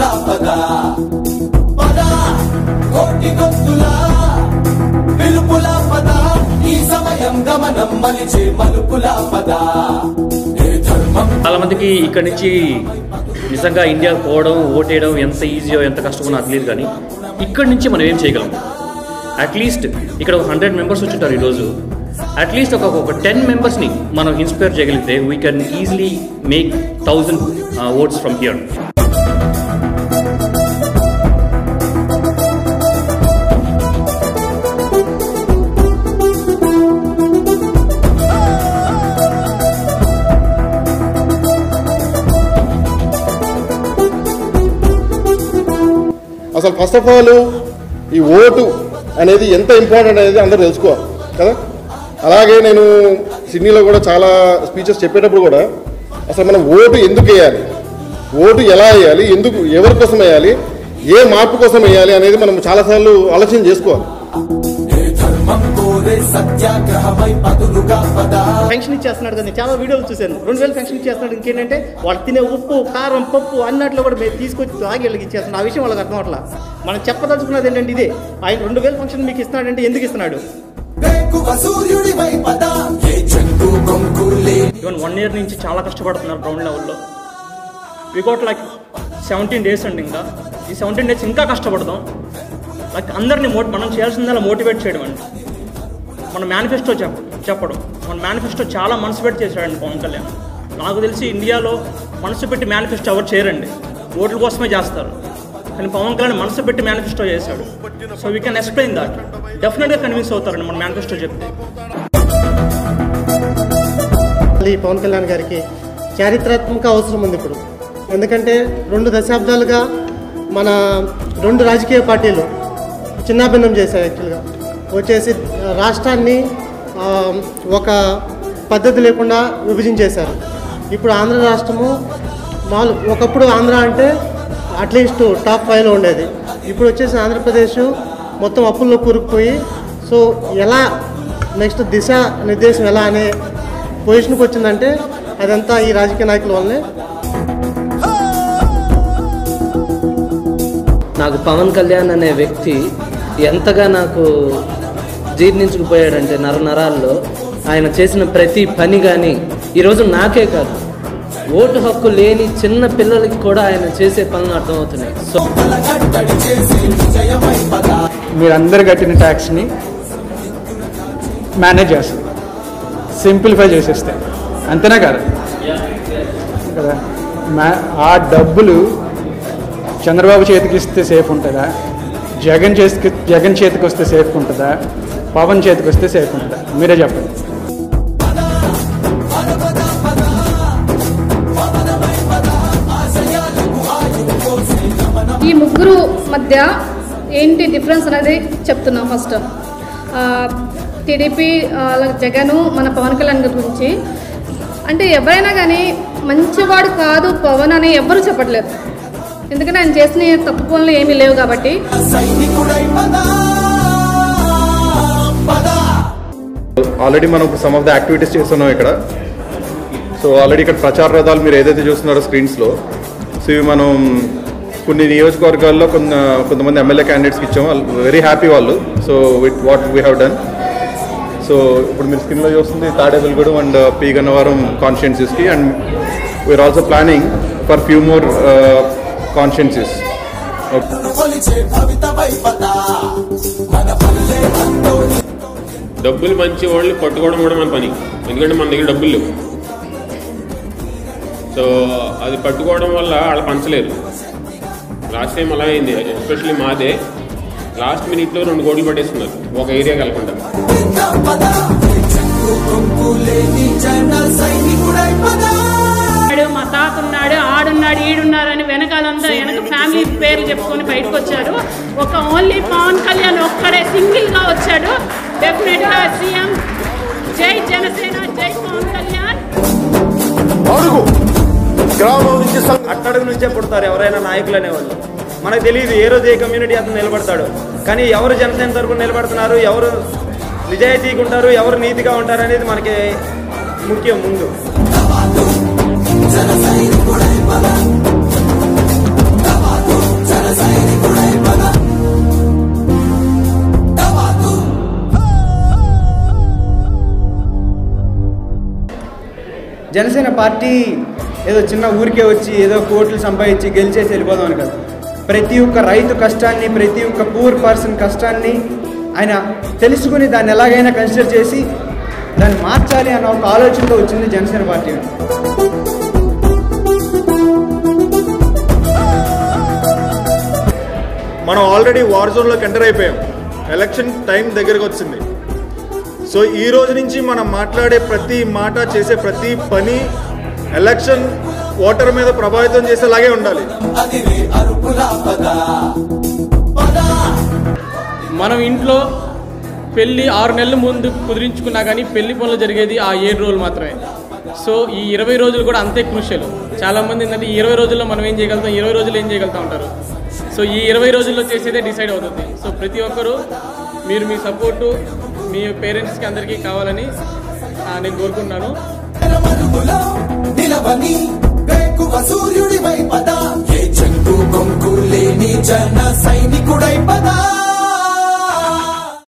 గొంతుల కోటి గొంతుల పిలుపుల ఈ సమయం గమనం మలుపుల చాలా మందికి ఇక్కడ నుంచి నిజంగా ఇండియా పోవడం ఓటేయడం ఎంత ఈజీయో ఎంత కష్టమో నాకు తెలియదు కానీ ఇక్కడి నుంచి మనం ఏం చేయగలం? అట్లీస్ట్ ఇక్కడ ఒక హండ్రెడ్ మెంబర్స్ వచ్చింటారు ఈరోజు. అట్లీస్ట్ ఒక ఒక టెన్ మెంబర్స్ని మనం ఇన్స్పైర్ చేయగలిగితే we can easily make thousand votes from here అసలు ఫస్ట్ ఆఫ్ ఆల్ ఈ ఓటు అనేది ఎంత ఇంపార్టెంట్ అనేది అందరూ తెలుసుకోవాలి కదా? అలాగే నేను సిడ్నీలో కూడా చాలా స్పీచెస్ చెప్పేటప్పుడు కూడా అసలు మనం ఓటు ఎందుకు వేయాలి? ఓటు ఎలా వేయాలి? ఎందుకు ఎవరి కోసం వేయాలి? ఏ మార్పు కోసం వేయాలి అనేది మనం చాలాసార్లు ఆలోచన చేసుకోవాలి. సత్యాగ్రహమై పదులుగా పద పెన్షన్ ఇచ్చేస్తున్నాడు కదా చాలా వీడియోలు చూశాను. రెండు వేలు పెన్షన్ ఇచ్చేస్తున్నాడు. ఇంకేంటంటే వాళ్ళు తినే ఉప్పు కారం పప్పు అన్నట్లో కూడా మేము తీసుకొచ్చి తాగి వీళ్ళకి ఇచ్చేస్తున్నాడు. ఆ విషయం వాళ్ళకి అర్థం అవట్లా మనం చెప్పదలుచుకున్నది ఏంటంటే ఇదే. ఆయన రెండు వేలు ఫంక్షన్ మీకు ఇస్తున్నాడంటే ఎందుకు ఇస్తున్నాడు? ఈవెన్ వన్ ఇయర్ నుంచి చాలా కష్టపడుతున్నారు గ్రౌండ్ లెవెల్లో we got like seventeen days అండి ఇంకా. ఈ సెవెంటీన్ డేస్ ఇంకా కష్టపడదాం. లైక్ అందరినీ మోట్ మనం చేయాల్సిందల్లా మోటివేట్ చేయడం అండి. మన మేనిఫెస్టో చెప్ప చెప్పడం. మన మేనిఫెస్టో చాలా మనసు పెట్టి చేశాడండి పవన్ కళ్యాణ్. నాకు తెలిసి ఇండియాలో మనసు పెట్టి మేనిఫెస్టో ఎవరు చేయరండి. ఓట్ల కోసమే చేస్తారు. కానీ పవన్ కళ్యాణ్ మనసు పెట్టి మేనిఫెస్టో చేశాడు. So we can explain that డెఫినెట్గా కన్విన్స్ అవుతారండి మన మేనిఫెస్టో చెప్తే. మళ్ళీ పవన్ కళ్యాణ్ గారికి చారిత్రాత్మక అవసరం ఉంది ఇప్పుడు. ఎందుకంటే రెండు దశాబ్దాలుగా మన రెండు రాజకీయ పార్టీలు చిన్నాభిన్నం చేశాయి యాక్చువల్గా వచ్చేసి రాష్ట్రాన్ని ఒక పద్ధతి లేకుండా విభజించేశారు. ఇప్పుడు ఆంధ్ర రాష్ట్రము మాలు ఒకప్పుడు ఆంధ్ర అంటే అట్లీస్ట్ టాప్ ఫైవ్లో ఉండేది. ఇప్పుడు వచ్చేసి ఆంధ్రప్రదేశ్ మొత్తం అప్పుల్లో కూరుకుపోయి సో ఎలా నెక్స్ట్ దిశ నిర్దేశం ఎలా అనే పొజిషన్కి వచ్చిందంటే అదంతా ఈ రాజకీయ నాయకుల వల్లనే. నాకు పవన్ కళ్యాణ్ అనే వ్యక్తి ఎంతగా నాకు జీర్ణించుకుపోయాడంటే నరనరాల్లో ఆయన చేసిన ప్రతి పని కానీ ఈరోజు నాకే కాదు. ఓటు హక్కు లేని చిన్న పిల్లలకి కూడా ఆయన చేసే పనులు అర్థమవుతున్నాయి. సో మీరందరు కట్టిన ట్యాక్స్ని మేనేజ్ చేస్తుంది సింప్లిఫై చేసేస్తాయి అంతేనా కాదు? కదా? ఆ డబ్బులు చంద్రబాబు చేతికి ఇస్తే సేఫ్ ఉంటుందా? జగన్ చేతికి జగన్ చేతికి వస్తే సేఫ్ ఉంటుందా? పవన్ చేతికి వస్తే సేఫ్ ఉంటుందా. మీరే చెప్పండి. ఈ ముగ్గురు మధ్య ఏంటి డిఫరెన్స్ అనేది చెప్తున్నాం ఫస్ట్ టీడీపీ అలాగే జగన్ మన పవన్ కళ్యాణ్ గురించి. అంటే ఎవరైనా కానీ మంచివాడు కాదు పవన్ అని ఎవ్వరూ చెప్పట్లేదు. ఎందుకంటే ఆయన చేసిన తప్పు పనులు ఏమీ లేవు కాబట్టి. ఆల్రెడీ మనం సమ్ ఆఫ్ ద యాక్టివిటీస్ చేస్తున్నాం ఇక్కడ. సో ఆల్రెడీ ఇక్కడ ప్రచార రథాలు మీరు ఏదైతే చూస్తున్నారో స్క్రీన్స్లో సో ఇవి మనం కొన్ని నియోజకవర్గాల్లో కొంత కొంతమంది ఎమ్మెల్యే క్యాండిడేట్స్కి ఇచ్చాము. వెరీ హ్యాపీ వాళ్ళు. So with what we have done so ఇప్పుడు మీరు స్క్రీన్లో చూస్తుంది Tadepalligudem and P uh, Gannavaram కాన్స్టిట్యున్సీస్కి and we are also planning for few more constituencies okay డబ్బులు మంచి వాళ్ళని పట్టుకోవడం కూడా మన పని. ఎందుకంటే మన దగ్గర డబ్బులు లేవు. సో అది పట్టుకోవడం వల్ల వాళ్ళు పంచలేరు. లాస్ట్ టైం అలా అయింది. ఎస్పెషల్లీ మాదే. లాస్ట్ మినిట్లో రెండు కోట్లు పట్టేస్తున్నారు. ఒక ఏరియా కలకుండా మా తాత ఉన్నాడు ఆడున్నాడు ఈడున్నారు అని వెనకాలంతా వెనక ఫ్యామిలీ పేర్లు చెప్పుకొని బయటకు వచ్చారు. ఒక ఓన్లీ పవన్ కళ్యాణ్ ఒక్కడే సింగిల్గా వచ్చాడు. డెఫినెట్గా సీఎం. జై జనసేన జై పవన్ కళ్యాణ్. అడుగు. గ్రామం నుంచి అట్టడుగు నుంచే పుడతారు ఎవరైనా నాయకులు అనేవాళ్ళు. మనకు తెలియదు ఏ రోజు ఏ కమ్యూనిటీ అతను నిలబడతాడు. కానీ ఎవరు జనసేన తరపున నిలబడుతున్నారు ఎవరు నిజాయితీగా ఉంటారు ఎవరు నీతిగా ఉంటారు అనేది మనకి ముఖ్యం ముందు. జన సైనికుడై పద జన సైనికుడై జనసేన పార్టీ ఏదో చిన్న ఊరికే వచ్చి ఏదో కోట్లు సంపాదించి గెలిచేసి వెళ్ళిపోదాం అని కాదు. ప్రతి ఒక్క రైతు కష్టాన్ని ప్రతి ఒక్క పూర్ పర్సన్ కష్టాన్ని ఆయన తెలుసుకుని దాన్ని ఎలాగైనా కన్సిడర్ చేసి దాన్ని మార్చాలి అన్న ఒక ఆలోచనతో వచ్చింది జనసేన పార్టీ. మనం ఆల్రెడీ వార్ జోన్లోకి ఎంటర్ అయిపోయాం. ఎలక్షన్ టైం దగ్గరకు వచ్చింది. సో ఈ రోజు నుంచి మనం మాట్లాడే ప్రతి మాట చేసే ప్రతి పని ఎలక్షన్ ఓటర్ మీద ప్రభావితం చేసేలాగే ఉండాలి. మనం ఇంట్లో పెళ్ళి ఆరు నెలల ముందు కుదిరించుకున్నా కానీ పెళ్ళి పనులు జరిగేది ఆ ఏడు రోజులు మాత్రమే. సో ఈ ఇరవై రోజులు కూడా అంతే క్రూషియల్. చాలా మంది ఏంటంటే ఈ ఇరవై రోజుల్లో మనం ఏం చేయగలుగుతాం ఇరవై రోజులు ఏం చేయగలుగుతా ఉంటారు. సో ఈ ఇరవై రోజుల్లో చేసేదే డిసైడ్ అవుతుంది. సో ప్రతి ఒక్కరూ మీరు మీ సపోర్టు మీ పేరెంట్స్కి అందరికీ కావాలని నేను కోరుకుంటున్నాను. నిలవని సూర్యుడివై పద ఏ చెంగు కొంకు లేని జన సైనికుడై పదా?